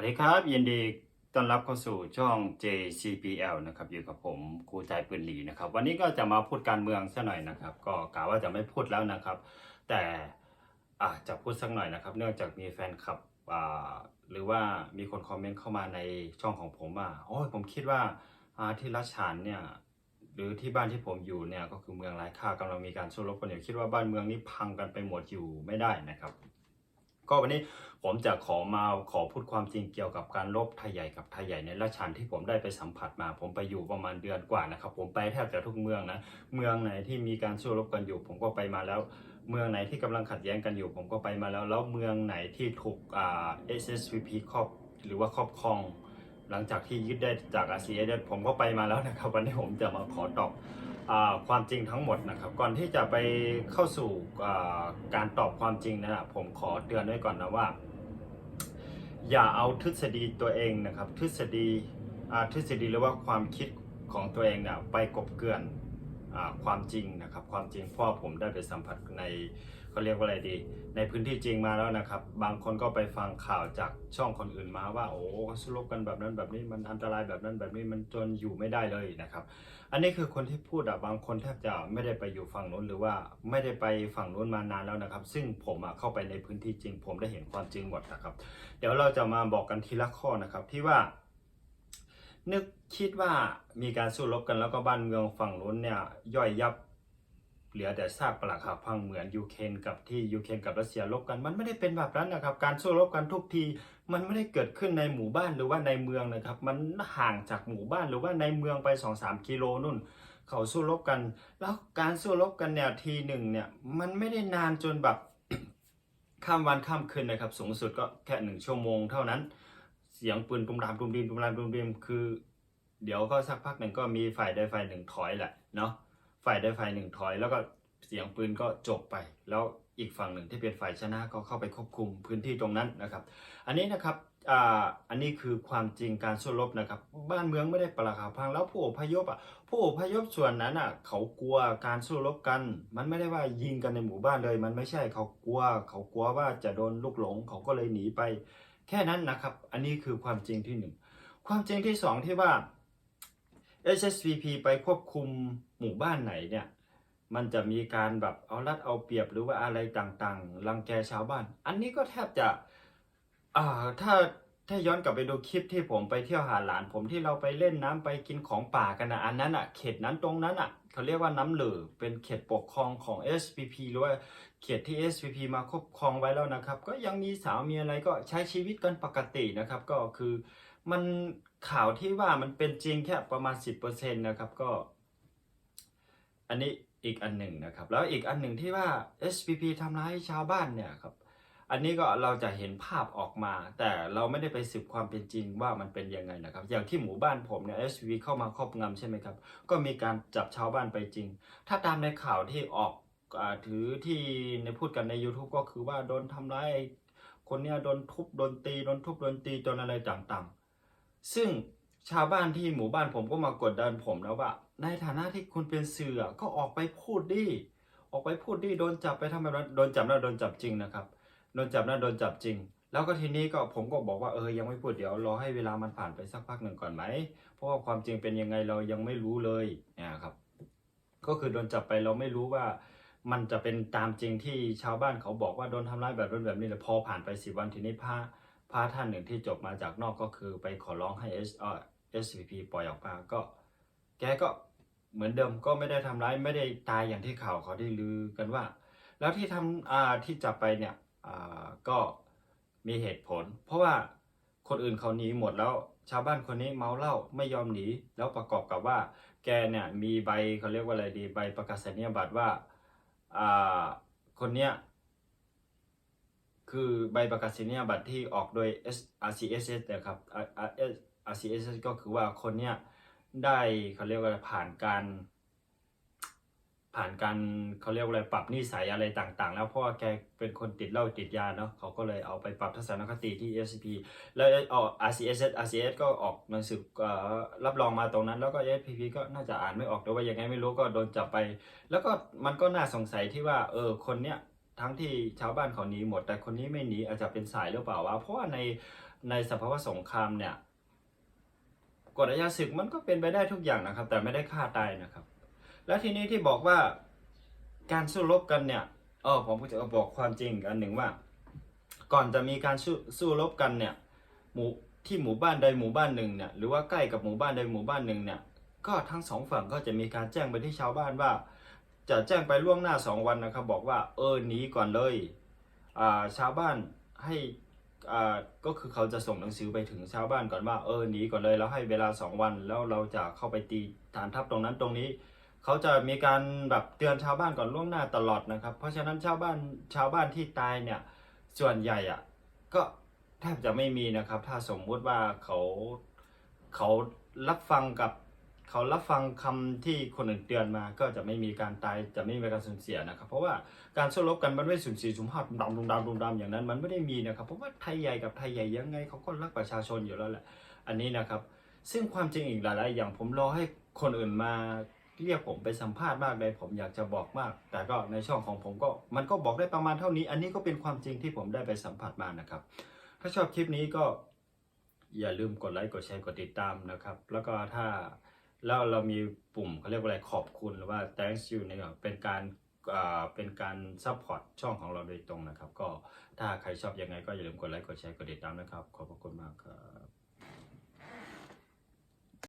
วัสดีครับ ยินดีต้อนรับเข้าสู่ช่อง JCPL นะครับอยู่กับผมครูใจปืนหลีนะครับ วันนี้ก็จะมาพูดการเมืองซะหน่อยนะครับ ก็กะว่าจะไม่พูดแล้วนะครับ แต่อาจจะพูดสักหน่อยนะครับ เนื่องจากมีแฟนคลับหรือว่ามีคนคอมเมนต์เข้ามาในช่องของผมว่าโอ้ยผมคิดว่าที่รัชฉานเนี่ยหรือที่บ้านที่ผมอยู่เนี่ยก็คือเมืองไร้ค่ากำลังมีการสู้รบกันอยู่คิดว่าบ้านเมืองนี้พังกันไปหมดอยู่ไม่ได้นะครับ ก็วันนี้ผมจะขอมาขอพูดความจริงเกี่ยวกับการรบไทยใหญ่กับไทยใหญ่ในราชานที่ผมได้ไปสัมผัสมา ผมไปอยู่ประมาณเดือนกว่านะครับ ผมไปแทบจะทุกเมืองนะเมืองไหนที่มีการสู้รบกันอยู่ ผมก็ไปมาแล้ว เมืองไหนที่กำลังขัดแย้งกันอยู่ ผมก็ไปมาแล้วแล้วเมืองไหนที่ถูกอ่า SSVP ครอบหรือว่าครอบครอง หลังจากที่ยึดได้จาก RCS ผมก็ไปมาแล้วนะครับ วันนี้ผมจะมาขอตอบ ความจริงทั้งหมดนะครับก่อนที่จะไปเข้าสู่การตอบความจริงนะผมขอเตือนไว้ก่อนนะว่า อย่าเอาทฤษฎีตัวเองนะครับทฤษฎีทฤษฎีหรือว่าความคิดของตัวเองเนี่ยไปกบเกลื่อนอความจริงนะครับความจริงพ่อผมได้ไปสัมผัสใน เขาเรียกว่าอะไรดี ในพื้นที่จริงมาแล้วนะครับ บางคนก็ไปฟังข่าวจากช่องคนอื่นมาว่า โอ้สู้รบกันแบบนั้นแบบนี้มันอันตรายแบบนั้นแบบนี้มันจนอยู่ไม่ได้เลยนะครับ อันนี้คือคนที่พูดอะบางคนแทบจะไม่ได้ไปอยู่ฝั่งนู้นหรือว่าไม่ได้ไปฝั่งนู้นมานานแล้วนะครับ ซึ่งผมอะเข้าไปในพื้นที่จริง ผมได้เห็นความจริงหมดนะครับ เดี๋ยวเราจะมาบอกกันทีละข้อนะครับที่ว่านึกคิดว่ามีการสู้รบกันแล้วก็บ้านเมืองฝั่งนู้นเนี่ยย่อยยับ เหลือแต่ซากปรักหักพังเหมือนยูเครนกับที่ยูเครนกับรัสเซียรบกัน มันไม่ได้เป็นแบบนั้นนะครับ การสู้รบกันทุกที มันไม่ได้เกิดขึ้นในหมู่บ้านหรือว่าในเมืองนะครับ มันห่างจากหมู่บ้านหรือว่าในเมืองไป2อสกิโลนู่น เขาสู้รบกัน แล้วการสู้รบกันเนี่ยทีหนึ่งเนี่ยมันไม่ได้นานจนแบบข้ามวันข้ามคืนนะครับ สูงสุดก็แค่หนึ่งชั่วโมงเท่านั้น เสียงปืนตุ้มรามตุ้มดิมตุ้มรามตุ้มดิมคือ เดี๋ยวก็สักพักหนึ่งก็มีฝ่ายใดฝ่ายหนึ่งถอยแหละเนาะ ฝ่ายใดฝ่ายหนึ่งถอย แล้วก็เสียงปืนก็จบไป แล้วอีกฝั่งหนึ่งที่เป็นฝ่ายชนะก็เข้าไปควบคุมพื้นที่ตรงนั้นนะครับ อันนี้นะครับอ่าอันนี้คือความจริงการสู้รบนะครับ บ้านเมืองไม่ได้ปรักหักพังแล้วผู้อพยพอะผู้อพยพส่วนนั้นอะเขากลัวการสู้รบกัน มันไม่ได้ว่ายิงกันในหมู่บ้านเลย มันไม่ใช่เขากลัว เขากลัวว่าจะโดนลูกหลงเขาก็เลยหนีไป แค่นั้นนะครับ อันนี้คือความจริงที่หนึ่งความจริงที่สองที่ว่า SSVP ไปควบคุม หมู่บ้านไหนเนี่ย มันจะมีการแบบเอารัดเอาเปรียบหรือว่าอะไรต่างๆ รังแกชาวบ้าน อันนี้ก็แทบจะอ่าถ้าถ้าย้อนกลับไปดูคลิปที่ผมไปเที่ยวหาหลานผมที่เราไปเล่นน้ำไปกินของป่ากันนะอันนั้นอะ เขตนั้นตรงนั้นอะเขาเรียกว่าน้ำเหลือเป็นเขตปกครองของ SPP หรือว่าเขตที่ SPP มาครอบครองไว้แล้วนะครับ ก็ยังมีสาวมีอะไรก็ใช้ชีวิตกันปกตินะครับ ก็คือมันข่าวที่ว่ามันเป็นจริงแค่ประมาณ 10%นะครับก็ อันนี้อีกอันหนึ่งนะครับ แล้วอีกอันหนึ่งที่ว่า SPP ทำร้ายชาวบ้านเนี่ยครับ อันนี้ก็เราจะเห็นภาพออกมา แต่เราไม่ได้ไปสืบความเป็นจริงว่ามันเป็นยังไงนะครับ อย่างที่หมู่บ้านผมเนี่ย SPP เข้ามาครอบงำใช่ไหมครับ ก็มีการจับชาวบ้านไปจริง ถ้าตามในข่าวที่ออกถือที่ในพูดกันใน YouTube ก็คือว่าโดนทำร้ายคนเนี้ยโดนทุบโดนตีโดนทุบโดนตีจนอะไรต่างๆ ซึ่งชาวบ้านที่หมู่บ้านผมก็มากดดันผมแล้วว่า ในฐานะที่คุณเป็นเสือก็ออกไปพูดดิ ออกไปพูดดิ โดนจับไปทำแบบนั้น โดนจับแล้วโดนจับจริงนะครับ โดนจับแล้วโดนจับจริง แล้วก็ทีนี้ก็ผมก็บอกว่าเออยังไม่พูดเดี๋ยวรอให้เวลามันผ่านไปสักพักหนึ่งก่อนไหม เพราะว่าความจริงเป็นยังไงเรายังไม่รู้เลยเนี่ยครับ ก็คือโดนจับไปเราไม่รู้ว่า มันจะเป็นตามจริงที่ชาวบ้านเขาบอกว่าโดนทำร้ายแบบนั้นแบบนี้เลยพอผ่านไปสิวันทีนี้พระพระท่านหนึ่งที่จบมาจากนอกก็คือไปขอร้องให้เอ่อ SVP ปล่อยออกมาก็ แกก็ เหมือนเดิมก็ไม่ได้ทำร้ายไม่ได้ตายอย่างที่ข่าวเขาได้ลือกันว่า แล้วที่ทำอ่าที่จับไปเนี่ยอ่าก็มีเหตุผล เพราะว่าคนอื่นเขาหนีหมดแล้วชาวบ้านคนนี้เมาเหล้าไม่ยอมหนีแล้วประกอบกับว่า แกเนี่ยมีใบเขาเรียกว่าอะไรดีใบประกาศนียบัตรว่าอ่าคนเนี้ยคือใบประกาศนียบัตรที่ออกโดย S RCSS นะครับ RCSS ก็คือว่าคนเนี้ย ได้เขาเรียกว่าผ่านการ ผ่านการเขาเรียกว่าอะไรปรับนิสัยอะไรต่างๆ แล้วเพราะว่าแกเป็นคนติดเหล้าติดยาเนาะเขาก็เลยเอาไปปรับทัศนคติที่ SCP แล้วเออ RCS RCS ก็ออกหนังสืออ่อรับรองมาตรงนั้น แล้วก็ SPP ก็น่าจะอ่านไม่ออกหรือว่ายังไงไม่รู้ก็โดนจับไป แล้วก็มันก็น่าสงสัยที่ว่าเออคนเนี้ยทั้งที่ชาวบ้านเขาหนีหมด แต่คนนี้ไม่หนีอาจจะเป็นสายหรือเปล่าวะเพราะว่าในในสภาวะสงครามเนี่ย กฎอายาศึกมันก็เป็นไปได้ทุกอย่างนะครับ แต่ไม่ได้ฆ่าตายนะครับ แล้วทีนี้ที่บอกว่าการสู้รบกันเนี่ยเออผมก็จะบอกความจริงอันหนึ่งว่า ก่อนจะมีการสู้สู้รบกันเนี่ยหมู่ที่หมู่บ้านใดหมู่บ้านหนึ่งเนี่ยหรือว่าใกล้กับหมู่บ้านใดหมู่บ้านหนึ่งเนี่ยก็ทั้งสองฝั่งก็จะมีการแจ้งไปที่ชาวบ้านว่า จะแจ้งไปล่วงหน้าสองวันนะครับ บอกว่าเออหนีก่อนเลยอ่าชาวบ้านให้ อ่าก็คือเขาจะส่งหนังสือไปถึงชาวบ้านก่อนว่าเออหนีก่อนเลยแล้วให้เวลาสองวัน แล้วเราจะเข้าไปตีฐานทัพตรงนั้นตรงนี้ เขาจะมีการแบบเตือนชาวบ้านก่อนล่วงหน้าตลอดนะครับ เพราะฉะนั้นชาวบ้านชาวบ้านที่ตายเนี่ยส่วนใหญ่อะก็แทบจะไม่มีนะครับ ถ้าสมมุติว่าเขาเขารับฟังกับ เขารับฟังคำที่คนอื่นเตือนมา ก็จะไม่มีการตายจะไม่มีการสูญเสียนะครับ เพราะว่าการสู้รบกันมันไม่สูญเสียสุมภาพดุมดำดุมดำดุมดำอย่างนั้น มันไม่ได้มีนะครับ เพราะว่าไทยใหญ่กับไทยใหญ่ยังไงเขาก็รักประชาชนอยู่แล้วแหละ อันนี้นะครับ ซึ่งความจริงอีกหลายๆอย่างผมรอให้คนอื่นมาเรียกผมไปสัมภาษณ์มากเลยผมอยากจะบอกมาก แต่ก็ในช่องของผมก็มันก็บอกได้ประมาณเท่านี้ อันนี้ก็เป็นความจริงที่ผมได้ไปสัมผัสมานะครับ ถ้าชอบคลิปนี้ก็อย่าลืมกดไลค์กดแชร์กดติดตามนะครับ แล้วก็ถ้า แล้วเรามีปุ่มเขาเรียกว่าอะไรขอบคุณหรือว่า thanks you เนี่ยเป็นการเป็นการ support ช่องของเราโดยตรงนะครับ ก็ถ้าใครชอบยังไงก็อย่าลืมกดไลค์กดแชร์กดติดตามนะครับ ขอบพระคุณมากครับ